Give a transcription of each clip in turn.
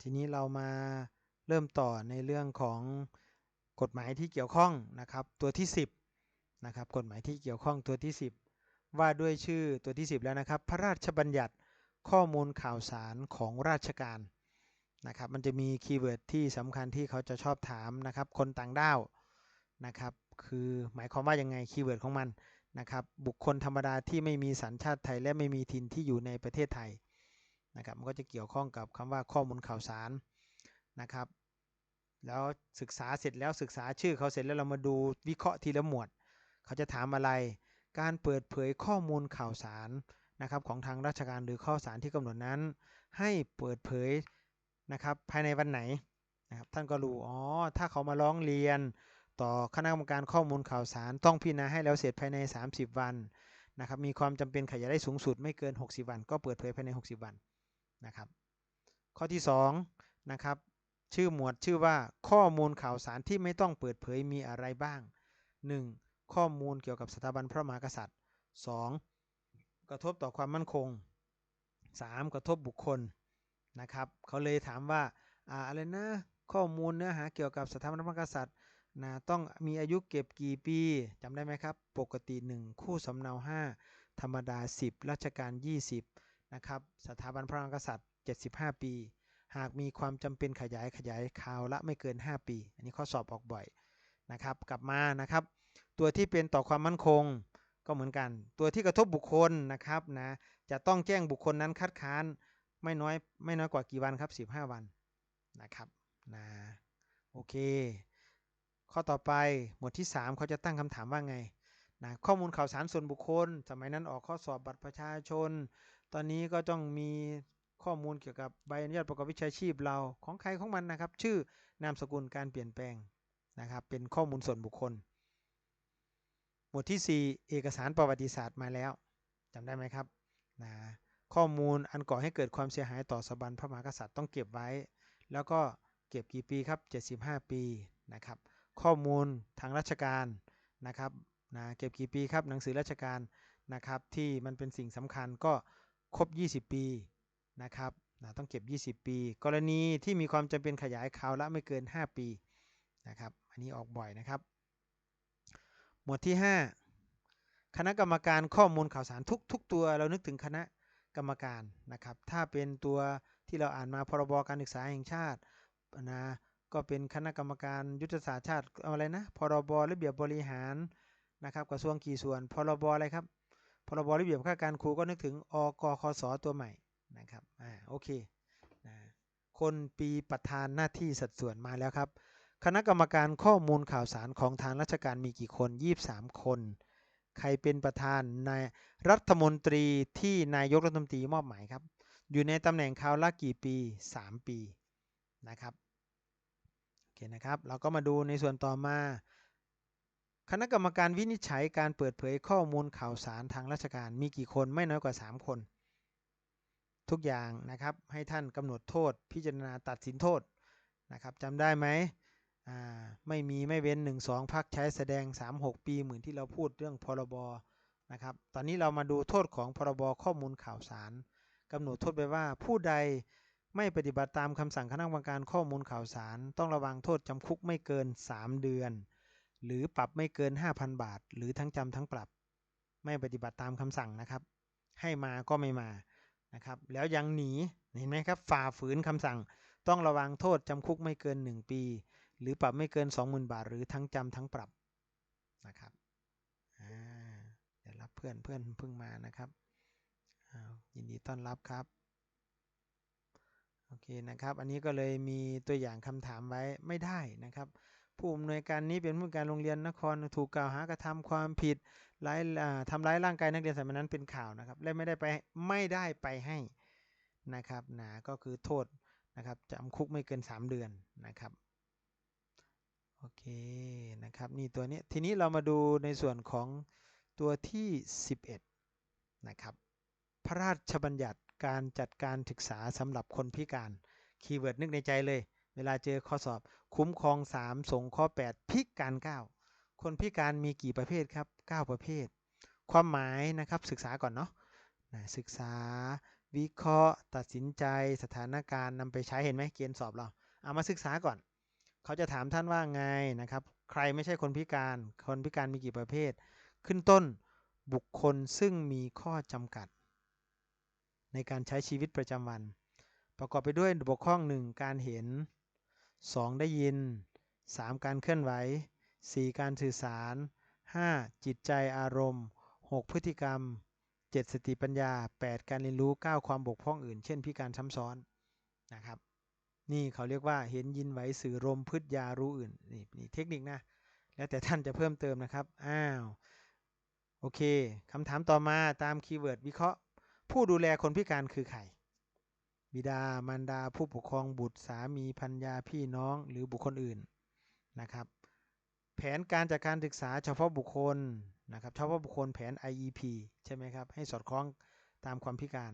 ทีนี้เรามาเริ่มต่อในเรื่องของกฎหมายที่เกี่ยวข้องนะครับตัวที่ 10นะครับกฎหมายที่เกี่ยวข้องตัวที่ 10 ว่าด้วยชื่อตัวที่ 10 แล้วนะครับ พระราชบัญญัติข้อมูลข่าวสารของราชการนะครับมันจะมีคีย์เวิร์ดที่สำคัญที่เขาจะชอบถามนะครับคนต่างด้าวนะครับคือหมายความว่ายังไงคีย์เวิร์ดของมันนะครับบุคคลธรรมดาที่ไม่มีสัญชาติไทย และไม่มีถิ่นที่อยู่ในประเทศไทย นะครับมันก็จะเกี่ยวข้องกับคำว่าข้อมูลข่าวสารนะครับ แล้วศึกษาเสร็จแล้วศึกษาชื่อเขาเสร็จแล้วเรามาดูวิเคราะห์ทีละหมวด เขาจะถามอะไร การเปิดเผยข้อมูลข่าวสารนะครับของทางราชการหรือข้อสารที่กำหนดนั้น ให้เปิดเผยนะครับภายในวันไหนนะครับท่านก็รู้อ๋อถ้าเขามาร้องเรียน ต่อคณะกรรมการข้อมูลข่าวสาร ต้องพิจารณาให้แล้วเสร็จภายใน 30 วันนะครับมีความจำเป็นขยายได้สูงสุดไม่เกิน 60 วัน ก็เปิดเผยภายใน 60 วัน นะครับ ข้อที่2นะครับชื่อหมวดชื่อว่าข้อมูลข่าวสารที่ไม่ต้องเปิดเผยมีอะไรบ้าง 1. ข้อมูลเกี่ยวกับสถาบันพระมหากษัตริย์ 2. กระทบต่อความมั่นคง 3. กระทบบุคคลนะครับเขาเลยถามว่าอะไรนะข้อมูลเนื้อหาเกี่ยวกับสถาบันพระมหากษัตริย์นะต้องมีอายุเก็บกี่ปีจำได้ไหมครับ ปกติ 1 คู่สำเนา 5 ธรรมดา 10 ราชการ 20 นะครับสถาบันพระมหากษัตริย์ 75 ปี หากมีความจำเป็นขยายขยายคราวละไม่เกิน 5 ปี อันนี้ข้อสอบออกบ่อยนะครับกลับมานะครับ ตัวที่เป็นต่อความมั่นคงก็เหมือนกัน ตัวที่กระทบบุคคลนะครับนะจะต้องแจ้งบุคคลนั้นคัดค้านไม่น้อยไม่น้อยกว่ากี่วันครับ 15 วันนะครับนะโอเค ข้อต่อไปหมวดที่ 3 เขาจะตั้งคำถามว่าไง นะข้อมูลข่าวสารส่วนบุคคล สมัยนั้นออกข้อสอบบัตรประชาชน ตอนนี้ก็ต้องมีข้อมูลเกี่ยวกับใบอนุญาตประกอบวิชาชีพเราของใครของมันนะครับ ชื่อนามสกุลการเปลี่ยนแปลงนะครับเป็นข้อมูลส่วนบุคคล หมวดที่ 4 เอกสารประวัติศาสตร์มาแล้วจำได้ไหมครับนะข้อมูลอันก่อให้เกิดความเสียหายต่อสถาบันพระมหากษัตริย์ต้องเก็บไว้ แล้วก็เก็บกี่ปีครับ 75 ปีนะครับข้อมูลทางราชการนะครับ นะเก็บกี่ปีครับหนังสือราชการนะครับที่มันเป็นสิ่งสำคัญก็ครบ 20 ปีนะครับนะต้องเก็บ 20 ปี กรณีที่มีความจำเป็นขยายคราวละไม่เกิน 5 ปีนะครับอันนี้ออกบ่อยนะครับ หมวดที่ 5 คณะกรรมการข้อมูลข่าวสารทุกทุกตัว เรานึกถึงคณะกรรมการนะครับ ถ้าเป็นตัวที่เราอ่านมาพรบการศึกษาแห่งชาตินะก็เป็นคณะกรรมการยุทธศาสตร์ชาติอะไรนะพรบระเบียบบริหาร นะครับกระทรวงกี่ส่วนพรบอะไรครับพรบระเบียบข้าการครูก็นึกถึงอกคสตัวใหม่นะครับอ่าโอเคนะคนปีประธานหน้าที่สัดส่วนมาแล้วครับ คณะกรรมการข้อมูลข่าวสารของทางราชการมีกี่คน 23 คน ใครเป็นประธานนายรัฐมนตรีที่นายกรัฐมนตรีมอบหมายครับ อยู่ในตำแหน่งคราวละกี่ปี 3 ปีนะครับโอเคนะครับ เราก็มาดูในส่วนต่อมา คณะกรรมการวินิจฉัยการเปิดเผยข้อมูลข่าวสารทางราชการมีกี่คนไม่น้อยกว่า 3 คน ทุกอย่างนะครับให้ท่านกำหนดโทษ พิจารณาตัดสินโทษนะครับจำได้ไหมไม่มีไม่เว้น 1 2 พักใช้แสดง 3 6 ปีเหมือนที่เราพูดเรื่องพรบนะครับตอนนี้เรามาดูโทษของพรบข้อมูลข่าวสารกำหนดโทษไปว่าผู้ใดไม่ปฏิบัติตามคำสั่งคณะกรรมการข้อมูลข่าวสาร ต้องระวังโทษจำคุกไม่เกิน 3 เดือน หรือปรับไม่เกิน 5,000 บาท หรือทั้งจำทั้งปรับ ไม่ปฏิบัติตามคำสั่งนะครับ ให้มาก็ไม่มานะครับ แล้วยังหนีเห็นไหมครับฝ่าฝืนคำสั่ง ต้องระวังโทษจำคุกไม่เกิน 1 ปี หรือปรับไม่เกิน 20,000 บาท หรือทั้งจำทั้งปรับนะครับเดี๋ยวรับเพื่อนเพื่อนเพิ่งมานะครับยินดีต้อนรับครับโอเคนะครับ อันนี้ก็เลยมีตัวอย่างคำถามไว้ไม่ได้นะครับ ผู้อำนวยการนี้เป็นผู้การโรงเรียนนครถูกกล่าวหากระทำความผิดร้ายทำร้ายร่างกายนักเรียนสมัยนั้นเป็นข่าวนะครับ และไม่ได้ไปไม่ได้ไปให้นะครับนะก็คือโทษนะครับจำคุกไม่เกิน 3 เดือนนะครับโอเคนะครับนี่ตัวนี้ทีนี้เรามาดูในส่วนของตัวที่ 11นะครับพระราชบัญญัติการจัดการศึกษาสำหรับคนพิการคีย์เวิร์ดนึกในใจเลย เวลาเจอข้อสอบ คุ้มครอง 3 สงข้อ 8 พิการ 9 คนพิการมีกี่ประเภทครับ 9 ประเภท ความหมายนะครับศึกษาก่อนเนาะนะศึกษา วิเคราะห์ ตัดสินใจ สถานการณ์นำไปใช้เห็นไหมเกณฑ์สอบเรา เอามาศึกษาก่อน เขาจะถามท่านว่าไงนะครับ ใครไม่ใช่คนพิการ คนพิการมีกี่ประเภท ขึ้นต้นบุคคลซึ่งมีข้อจำกัด ในการใช้ชีวิตประจำวัน ประกอบไปด้วยบกพร่อง1การเห็น 2ได้ยิน3การเคลื่อนไหว4การสื่อสาร5จิตใจอารมณ์6พฤติกรรม7สติปัญญา8การเรียนรู้9ความบกพร่องอื่น เช่น พิการซ้ำซ้อนนะครับ นี่เขาเรียกว่าเห็นยินไหวสื่อลมพืชยารู้อื่นนี่นี่เทคนิคนะแล้วแต่ท่านจะเพิ่มเติมนะครับอ้าวโอเคคำถามต่อมาตามคีย์เวิร์ดวิเคราะห์ ผู้ดูแลคนพิการคือใคร บิดามารดาผู้ปกครองบุตรสามีพัญญาพี่น้องหรือบุคคลอื่นนะครับ แผนการจัดการศึกษาเฉพาะบุคคลนะครับเฉพาะบุคคลแผน IEP ใช่ไหมครับ ให้สอดคล้องตามความพิการ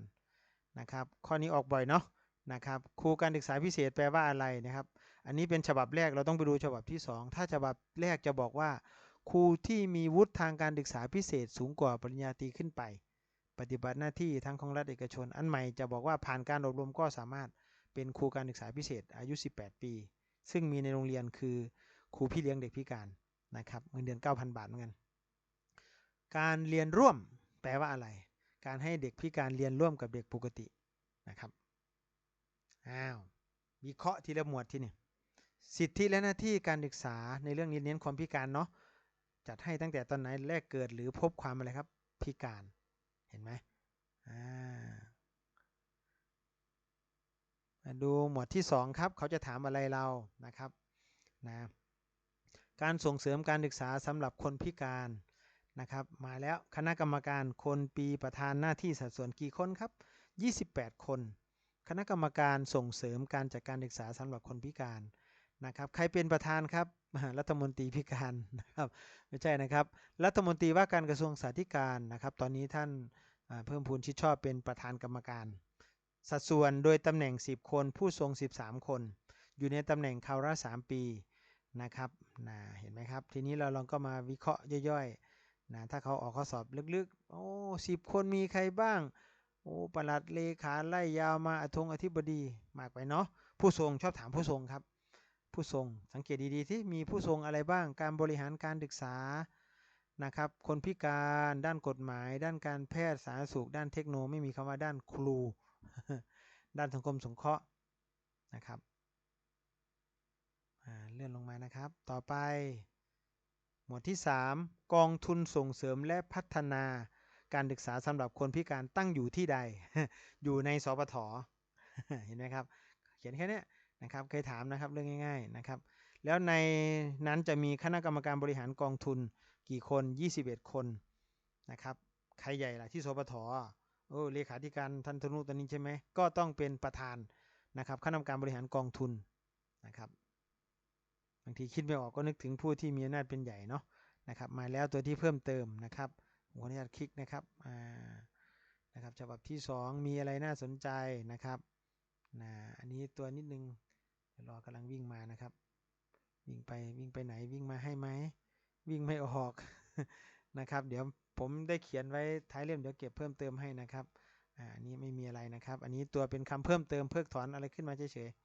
นะครับ ข้อนี้ออกบ่อยเนาะนะครับครูการศึกษาพิเศษแปลว่าอะไรนะครับ อันนี้เป็นฉบับแรกเราต้องไปดูฉบับที่ 2 ถ้าฉบับแรกจะบอกว่า ครูที่มีวุฒิทางการศึกษาพิเศษสูงกว่าปริญญาตรีขึ้นไป ปฏิบัติหน้าที่ทั้งของรัฐเอกชน อันใหม่จะบอกว่าผ่านการอบรมก็สามารถเป็นครูการศึกษาพิเศษอายุ 18 ปี ซึ่งมีในโรงเรียนคือครูพี่เลี้ยงเด็กพิการนะครับเงินเดือน 9,000 บาทเหมือนกัน การเรียนร่วมแปลว่าอะไร การให้เด็กพิการเรียนร่วมกับเด็กปกตินะครับอ้าววิเคราะห์ทีละหมวดที่นี่สิทธิและหน้าที่การศึกษาในเรื่องนี้เน้นความพิการเนาะจัดให้ตั้งแต่ตอนไหนแรกเกิดหรือพบความอะไรครับพิการ เห็นไหมอ่ามาดูหมวดที่ 2 ครับ เขาจะถามอะไรเรานะครับนะการส่งเสริมการศึกษาสำหรับคนพิการนะครับ มาแล้วคณะกรรมการคนปีประธานหน้าที่สัดส่วนกี่คนครับ 28 คน คณะกรรมการส่งเสริมการจัดการศึกษาสำหรับคนพิการนะครับ ใครเป็นประธานครับ รัฐมนตรีพิการนะครับไม่ใช่นะครับ รัฐมนตรีว่าการกระทรวงสาธการนะครับ ตอนนี้ท่านเพิ่มพูนชิดชอบเป็นประธานกรรมการ สัดส่วนโดยตำแหน่ง 10 คนผู้ทรง 13 คน อยู่ในตำแหน่งคราวละ3ปีนะครับนะเห็นไหมครับ ทีนี้เราลองก็มาวิเคราะห์ย่อยๆนะถ้าเขาออกข้อสอบลึกๆ โอ้สิบคนมีใครบ้าง โอ้ประหลัดเลขาไล่ยาวมาอธงอธิบดีมากไปเนาะผู้ทรงชอบถามผู้ทรงครับ ผู้ทรง สังเกตดีๆที่มีผู้ทรงอะไรบ้าง การบริหารการศึกษานะครับ คนพิการด้านกฎหมาย ด้านการแพทย์สาธารณสุข ด้านเทคโนโลยีไม่มีคำว่าด้านครู ด้านสังคมสงเคราะห์นะครับเลื่อนลงมานะครับ ต่อไป หมวดที่ 3 กองทุนส่งเสริมและพัฒนาการศึกษาสำหรับคนพิการตั้งอยู่ที่ใด อยู่ในสปทเห็นไหมครับ เขียนแค่นี้ นะครับเคยถามนะครับเรื่องง่ายๆนะครับแล้วในนั้นจะมีคณะกรรมการบริหารกองทุนกี่คน 21 คนนะครับใครใหญ่ล่ะที่สปทโอ้เลขาธิการท่านธนุตอนนี้ใช่ไหมก็ต้องเป็นประธานนะครับคณะกรรมการบริหารกองทุนนะครับางทีคิดไม่ออกก็นึกถึงผู้ที่มีอำนาจเป็นใหญ่เนาะนะครับมาแล้วตัวที่เพิ่มเติมนะครับผมขออนุญาตคลิกนะครับอ่านะครับฉบับที่ 2 มีอะไรน่าสนใจนะครับนะอันนี้ตัวนิดนึง รอกำลังวิ่งมานะครับ วิ่งไปวิ่งไปไหนวิ่งมาให้ไหมวิ่งไม่ออกนะครับ เดี๋ยวผมได้เขียนไว้ท้ายเล่มเดี๋ยวเก็บเพิ่มเติมให้นะครับอ่าอันนี้ไม่มีอะไรนะครับ อันนี้ตัวเป็นคำเพิ่มเติมเพิกถอนอะไรขึ้นมาเฉยๆ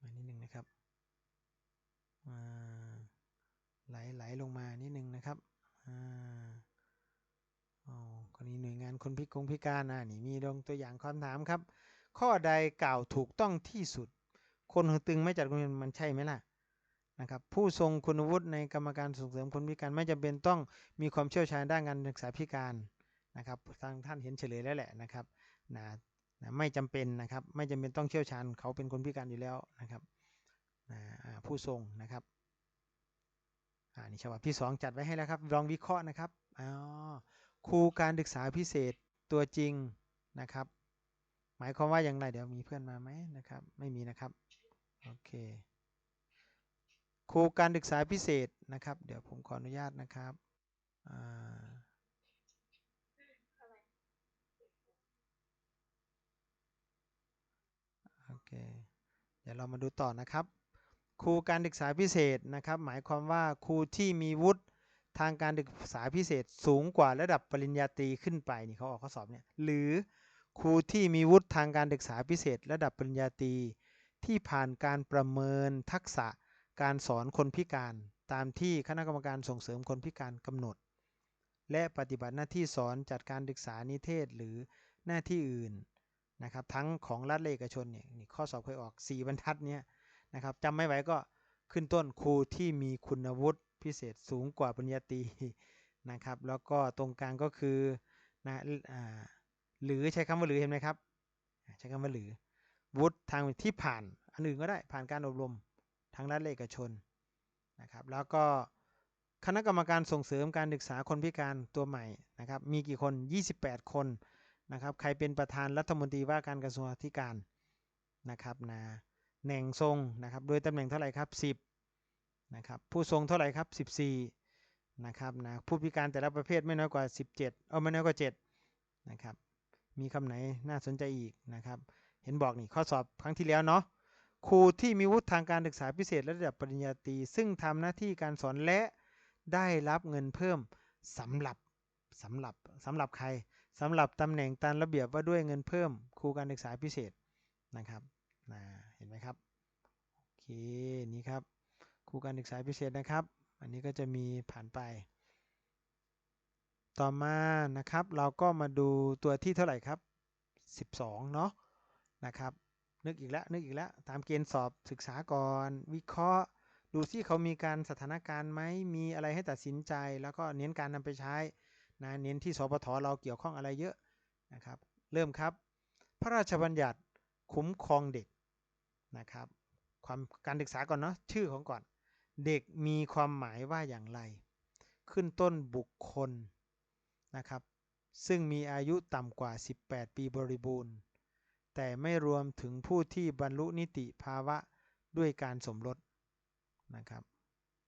มานิดนึงนะครับไหลไหลลงมานิดนึงนะครับอ๋อกรณีหน่วยงานคนพิกงพิการนะนี่มีลงตัวอย่างคำถามครับ ข้อใดกล่าวถูกต้องที่สุด คนหูตึงไม่จัดโรงเรียนมันใช่ไหมล่ะนะครับผู้ทรงคุณวุฒิในกรรมการส่งเสริมคนพิการไม่จำเป็นต้องมีความเชี่ยวชาญด้านการศึกษาพิการนะครับทางท่านเห็นเฉลยแล้วแหละนะครับนะนะไม่จำเป็นนะครับไม่จำเป็นต้องเชี่ยวชาญเขาเป็นคนพิการอยู่แล้วนะครับนะผู้ทรงนะครับอ่านี่ฉบับที่ 2 จัดไว้ให้แล้วครับลองวิเคราะห์นะครับอ๋อครูการศึกษาพิเศษตัวจริงนะครับ หมายความว่าอย่างไรเดี๋ยวมีเพื่อนมาไหมนะครับ ไม่มีนะครับ โอเค ครูการศึกษาพิเศษนะครับ เดี๋ยวผมขออนุญาตนะครับอ่าเค เดี๋ยวเรามาดูต่อนะครับ ครูการศึกษาพิเศษนะครับ หมายความว่าครูที่มีวุฒิทางการศึกษาพิเศษสูงกว่าระดับปริญญาตรีขึ้นไปนี่เขาออกข้อสอบเนี่ยหรือ ครูที่มีวุฒิทางการศึกษาพิเศษระดับปริญญาตรีที่ผ่านการประเมินทักษะการสอนคนพิการ ตามที่คณะกรรมการส่งเสริมคนพิการกำหนด และปฏิบัติหน้าที่สอนจัดการศึกษานิเทศหรือหน้าที่อื่นนะครับทั้งของรัฐและเอกชนเนี่ยนี่ข้อสอบเคยออก 4 บรรทัดเนี่ยนะครับจำไม่ไหวก็ขึ้นต้นครูที่มีคุณวุฒิพิเศษสูงกว่าปริญญาตรีนะครับแล้วก็ตรงกลางก็คือนะอ่า หรือใช้คำว่าหรือเห็นไหมครับ ใช้คำว่าหรือวุฒิทางที่ผ่านอันอื่นก็ได้ผ่านการอบรมทางรัฐและเอกชนนะครับ แล้วก็คณะกรรมการส่งเสริมการศึกษาคนพิการตัวใหม่นะครับ มีกี่คน 28 คนนะครับ ใครเป็นประธานรัฐมนตรีว่าการกระทรวงศึกษานะครับนะแหน่งทรงนะครับ โดยตำแหน่งเท่าไหร่ครับ 10นะครับผู้ทรงเท่าไหร่ครับ 14นะครับนะผู้พิการแต่ละประเภทไม่น้อยกว่า 17 เออไม่น้อยกว่า7นะครับ มีคำไหนน่าสนใจอีกนะครับ เห็นบอกนี่ข้อสอบครั้งที่แล้วเนาะครูที่มีวุฒิทางการศึกษาพิเศษระดับปริญญาตรีซึ่งทำหน้าที่การสอนและได้รับเงินเพิ่มสำหรับสำหรับสำหรับใครสำหรับตำแหน่งตามระเบียบว่าด้วยเงินเพิ่มครูการศึกษาพิเศษนะครับนะเห็นไหมครับโอเคนี่ครับครูการศึกษาพิเศษนะครับ อันนี้ก็จะมีผ่านไป ต่อมานะครับเราก็มาดูตัวที่เท่าไหร่ครับ 12 เนาะนะครับ นึกอีกแล้วนึกอีกแล้วตามเกณฑ์สอบศึกษาก่อน วิเคราะห์ ดูที่เขามีการสถานการณ์ไหมมีอะไรให้ตัดสินใจ แล้วก็เน้นการนำไปใช้นะเน้นที่สปทเราเกี่ยวข้องอะไรเยอะนะครับ เริ่มครับ พระราชบัญญัติคุ้มครองเด็กนะครับ ความการศึกษาก่อนเนาะชื่อของก่อน เด็กมีความหมายว่าอย่างไร ขึ้นต้นบุคคล นะครับ ซึ่งมีอายุต่ำกว่า 18 ปีบริบูรณ์ แต่ไม่รวมถึงผู้ที่บรรลุนิติภาวะด้วยการสมรสนะครับ